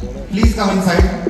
Please come inside.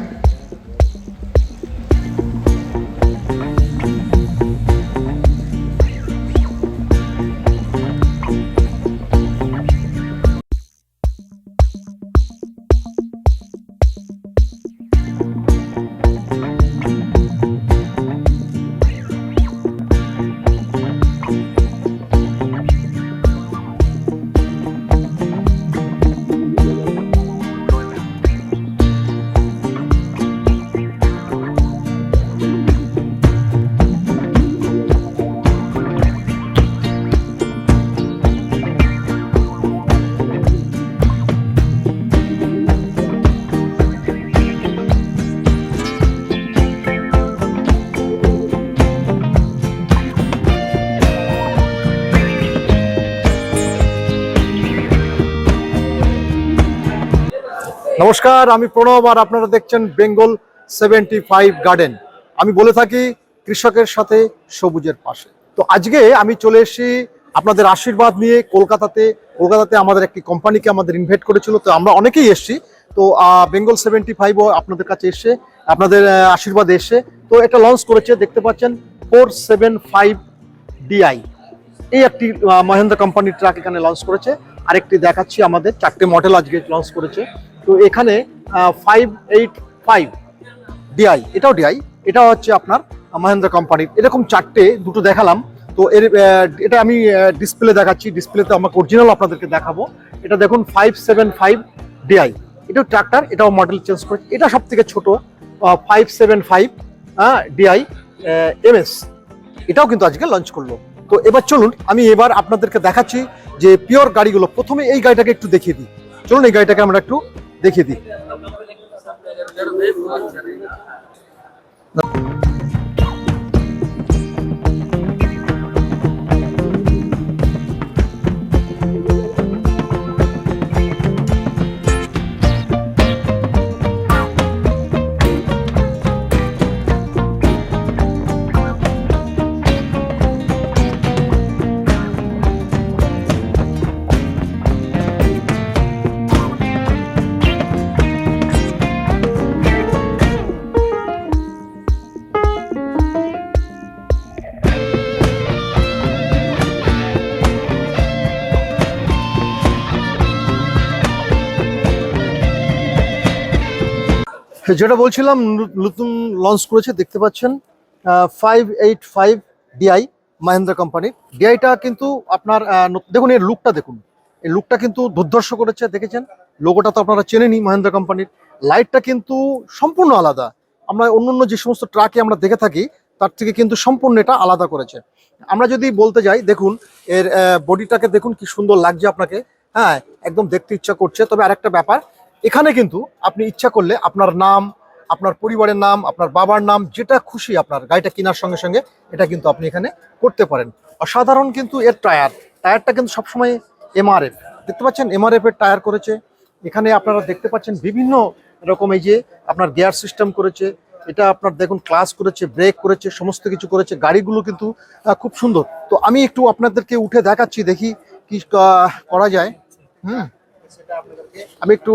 নমস্কার, আমি প্রণব আর আপনারা দেখছেন বেঙ্গল সেভেন্টি ফাইভ গার্ডেন। আমি বলে থাকি কৃষকের সাথে সবুজের পাশে। তো আজকে আমি চলে এসেছি আপনাদের আশীর্বাদ নিয়ে কলকাতাতে। কলকাতাতে আমাদের একটি কোম্পানিকে আমাদের ইনভাইট করেছিল, তো আমরা অনেকেই এসেছি। তো বেঙ্গল সেভেন্টি ফাইভও আপনাদের কাছে এসে, আপনাদের আশীর্বাদ এসে, তো এটা লঞ্চ করেছে, দেখতে পাচ্ছেন, ফোর সেভেন ফাইভ ডিআই। এই একটি মহেন্দ্র কোম্পানির ট্রাক এখানে লঞ্চ করেছে। আরেকটি দেখাচ্ছি আমাদের, চারটে মডেল আজকে লঞ্চ করেছে। তো এখানে ফাইভ এইট ফাইভ ডিআই এটাও ডিআই এটা হচ্ছে আপনার মহেন্দ্র কোম্পানির এরকম চারটে, দুটো দেখালাম। তো এর এটা আমি ডিসপ্লে দেখাচ্ছি। ডিসপ্লেতে আমাকে অরিজিনাল আপনাদেরকে দেখাবো। এটা দেখুন ফাইভ সেভেন ফাইভ ডিআই এটাও ট্রাক্টর এটাও মডেল চেঞ্জ করেছে এটা সব থেকে ছোটো five seven five DI MS এটাও কিন্তু আজকে লঞ্চ করল। তো এবার চলুন, আমি এবার আপনাদেরকে দেখাচ্ছি যে পিওর গাড়িগুলো। প্রথমে এই গাড়িটাকে একটু দেখিয়ে দিই। চলুন, এই গাড়িটাকে আমরা একটু দেখিয়ে দিই যেটা বলছিলাম নতুন লঞ্চ করেছে, দেখতে পাচ্ছেন five eight five DI Mahindra কোম্পানির ডিআইটা কিন্তু আপনার দেখুন, এর লুকটা দেখুন। এই লুকটা কিন্তু দুর্ধর্ষ করেছে, দেখেছেন? লোগোটা তো আপনারা চেনেনি মাহিন্দ্রা কোম্পানির লাইটটা কিন্তু সম্পূর্ণ আলাদা। আমরা অন্য অন্য যে সমস্ত ট্রাকে আমরা দেখে থাকি, তার থেকে কিন্তু সম্পূর্ণ এটা আলাদা করেছে। আমরা যদি বলতে যাই, দেখুন, এর বডিটাকে দেখুন, কি সুন্দর লাগছে আপনাকে। হ্যাঁ একদম দেখতে ইচ্ছা করছে। তবে আরেকটা ব্যাপার এখানে কিন্তু আপনি ইচ্ছা করলে আপনার নাম, আপনার পরিবারের নাম, আপনার বাবার নাম, যেটা খুশি আপনার গাড়িটা কেনার সঙ্গে সঙ্গে, এটা কিন্তু আপনি এখানে করতে পারেন। অসাধারণ কিন্তু এর টায়ার। টায়ারটা কিন্তু সবসময় এমআরএফ। দেখতে পাচ্ছেন, এমআরএফ এর টায়ার করেছে। এখানে আপনারা দেখতে পাচ্ছেন বিভিন্ন রকম এই যে আপনার গিয়ার সিস্টেম করেছে। এটা আপনার দেখুন, ক্লাস করেছে, ব্রেক করেছে, সমস্ত কিছু করেছে। গাড়িগুলো কিন্তু খুব সুন্দর। তো আমি একটু আপনাদেরকে উঠে দেখাচ্ছি, দেখি কি করা যায়। হুম। আমি একটু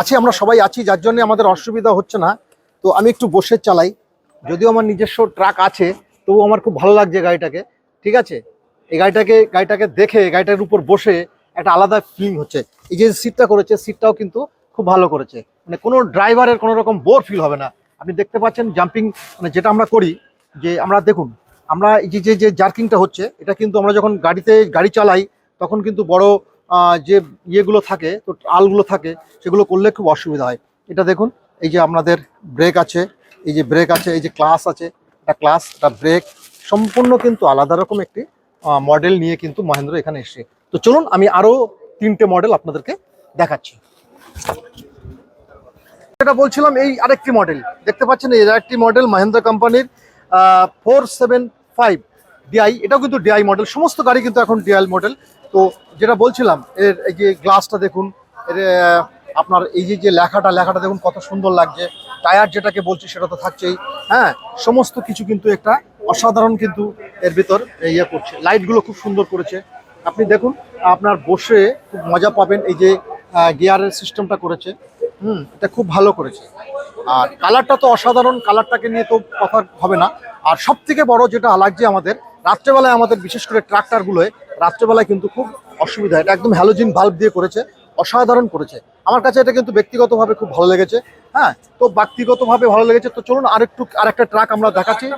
আছি আমরা সবাই আছি যার জন্য আমাদের অসুবিধা হচ্ছে না তো আমি একটু বসে চালাই যদিও আমার নিজস্ব ট্রাক আছে তবু আমার খুব ভালো লাগছে গাড়িটাকে ঠিক আছে এই গাড়িটাকে গাড়িটাকে দেখে গাড়িটার উপর বসে একটা আলাদা ফিলিং হচ্ছে এই যে সিটটা করেছে সিটটাও কিন্তু খুব ভালো করেছে মানে কোনো ড্রাইভারের কোনো রকম বোর ফিল হবে না আপনি দেখতে পাচ্ছেন জাম্পিং মানে যেটা আমরা করি যে আমরা দেখুন আমরা এই যে যে জার্কিংটা হচ্ছে এটা কিন্তু আমরা যখন গাড়িতে গাড়ি চালাই তখন কিন্তু বড় যে ইয়েগুলো থাকে, তো আলগুলো থাকে, সেগুলো করলে খুব অসুবিধা হয়। এটা দেখুন, এই যে আপনাদের ব্রেক আছে, এই যে ব্রেক আছে, এই যে ক্লাস আছে একটা ক্লাস একটা ব্রেক সম্পূর্ণ কিন্তু আলাদা রকম একটি মডেল নিয়ে কিন্তু মহেন্দ্র এখানে এসে তো চলুন, আমি আরও তিনটে মডেল আপনাদেরকে দেখাচ্ছি। যেটা বলছিলাম, এই আরেকটি মডেল দেখতে পাচ্ছেন, এই আরেকটি মডেল মহেন্দ্র কোম্পানির ফোর সেভেন ফাইভ ডিআই এটাও কিন্তু ডিআই মডেল সমস্ত গাড়ি কিন্তু এখন ডিআই মডেল তো যেটা বলছিলাম, এর এই যে গ্লাসটা দেখুন, এর আপনার এই যে যে লেখাটা লেখাটা দেখুন কত সুন্দর লাগছে। টায়ার যেটাকে বলছি সেটা তো থাকছেই। হ্যাঁ সমস্ত কিছু কিন্তু একটা অসাধারণ কিন্তু এর ভিতর ইয়ে করছে। লাইটগুলো খুব সুন্দর করেছে। আপনি দেখুন, আপনার বসে খুব মজা পাবেন এই যে গিয়ারের সিস্টেমটা করেছে। হুম, এটা খুব ভালো করেছে। আর কালারটা তো অসাধারণ কালারটাকে নিয়ে তো কথা হবে না। আর সব থেকে বড় যেটা লাগছে আমাদের, রাত্রেবেলায় আমাদের বিশেষ করে ট্রাক্টারগুলোয় রাত্রেবেলায় কিন্তু খুব অসুবিধা। এটা একদম হ্যালোজিন ভাল্ব দিয়ে করেছে, অসাধারণ করেছে। আমার কাছে এটা কিন্তু ব্যক্তিগতভাবে খুব ভালো লেগেছে। হ্যাঁ তো ব্যক্তিগতভাবে ভালো লেগেছে। তো চলুন আরেকটু, আরেকটা ট্রাক আমরা দেখাচ্ছি,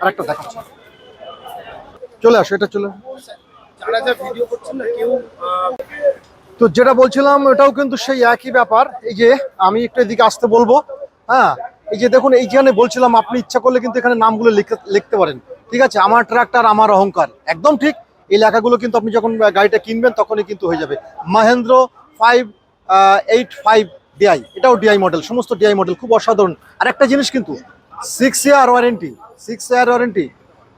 আরেকটা দেখাচ্ছি। চলে আসো, এটা চলে তো যেটা বলছিলাম, এটাও কিন্তু সেই একই ব্যাপার। এই যে আমি একটু এদিকে আসতে বলব। হ্যাঁ এই যে দেখুন এইখানে বলছিলাম, আপনি ইচ্ছা করলে কিন্তু এখানে নামগুলো লিখে- লিখতে পারেন। ঠিক আছে, আমার ট্রাক্টর আমার অহংকার। একদম ঠিক? এই লেখাগুলো কিন্তু আপনি যখন গাড়িটা কিনবেন তখনই কিন্তু হয়ে যাবে। Mahindra five eight five DI. এটাও ডিআই মডেল, সমস্ত ডিআই মডেল, খুব অসাধারণ। আর একটা জিনিস কিন্তু six year warranty six year warranty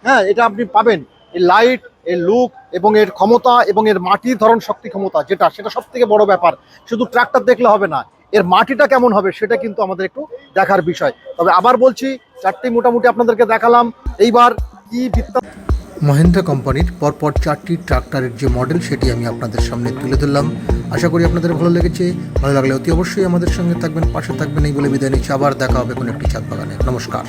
হ্যাঁ এটা আপনি পাবেন। এই লাইটের লুক এবং এর ক্ষমতা, এবং এর মাটির ধরন শক্তি ক্ষমতা, যেটা, সেটা সব থেকে বড় ব্যাপার। শুধু ট্রাক্টর দেখলে হবে না, এর মাটিটা কেমন হবে সেটা কিন্তু আমাদের একটু দেখার বিষয়। তবে আবার বলছি, চারটি মোটামুটি আপনাদেরকে দেখালাম। এইবার কি বৃত্তান্ত মহেন্দ্রা কোম্পানির পরপর চারটি ট্রাক্টরের যে মডেল, সেটি আমি আপনাদের সামনে তুলে ধরলাম। আশা করি আপনাদের ভালো লেগেছে। ভালো লাগলে অতি অবশ্যই আমাদের সঙ্গে থাকবেন, পাশে থাকবেন। এই বলে বিদায় নিচ্ছি। আবার দেখা হবে কোনো একটি চাঁদ বাগানে নমস্কার।